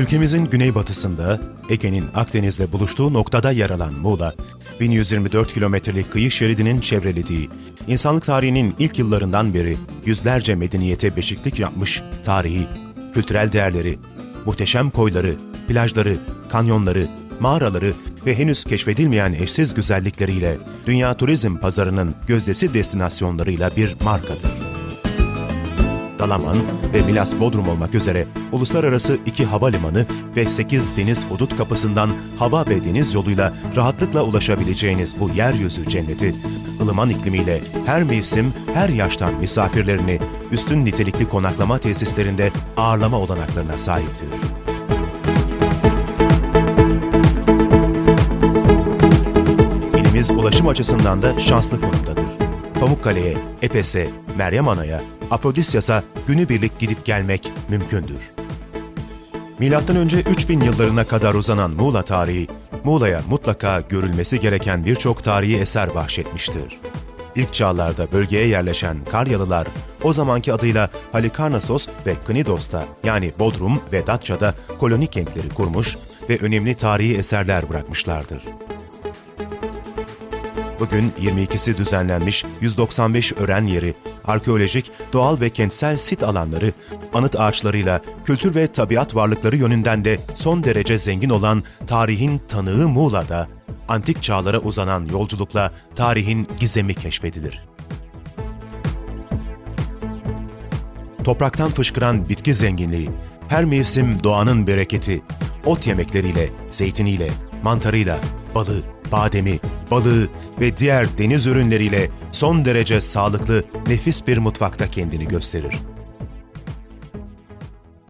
Ülkemizin güneybatısında Ege'nin Akdeniz'le buluştuğu noktada yer alan Muğla, 1124 kilometrelik kıyı şeridinin çevrelediği, insanlık tarihinin ilk yıllarından beri yüzlerce medeniyete beşiklik yapmış tarihi, kültürel değerleri, muhteşem koyları, plajları, kanyonları, mağaraları ve henüz keşfedilmeyen eşsiz güzellikleriyle dünya turizm pazarının gözdesi destinasyonlarıyla bir markadır. Dalaman ve Milas Bodrum olmak üzere uluslararası iki havalimanı ve 8 deniz hudut kapısından hava ve deniz yoluyla rahatlıkla ulaşabileceğiniz bu yeryüzü cenneti, ılıman iklimiyle her mevsim, her yaştan misafirlerini üstün nitelikli konaklama tesislerinde ağırlama olanaklarına sahiptir. İlimiz ulaşım açısından da şanslı konumdadır. Pamukkale'ye, Efes'e, Meryem Ana'ya, Afrodisyas'a günübirlik gidip gelmek mümkündür. Milattan önce 3000 yıllarına kadar uzanan Muğla tarihi, Muğla'ya mutlaka görülmesi gereken birçok tarihi eser bahşetmiştir. İlk çağlarda bölgeye yerleşen Karyalılar, o zamanki adıyla Halikarnassos ve Knidos'ta yani Bodrum ve Datça'da koloni kentleri kurmuş ve önemli tarihi eserler bırakmışlardır. Bugün 22'si düzenlenmiş 195 öğren yeri, arkeolojik, doğal ve kentsel sit alanları, anıt ağaçlarıyla kültür ve tabiat varlıkları yönünden de son derece zengin olan tarihin tanığı Muğla'da, antik çağlara uzanan yolculukla tarihin gizemi keşfedilir. Topraktan fışkıran bitki zenginliği, her mevsim doğanın bereketi, ot yemekleriyle, zeytiniyle, mantarıyla, balı, bademi, balığı ve diğer deniz ürünleriyle son derece sağlıklı, nefis bir mutfakta kendini gösterir.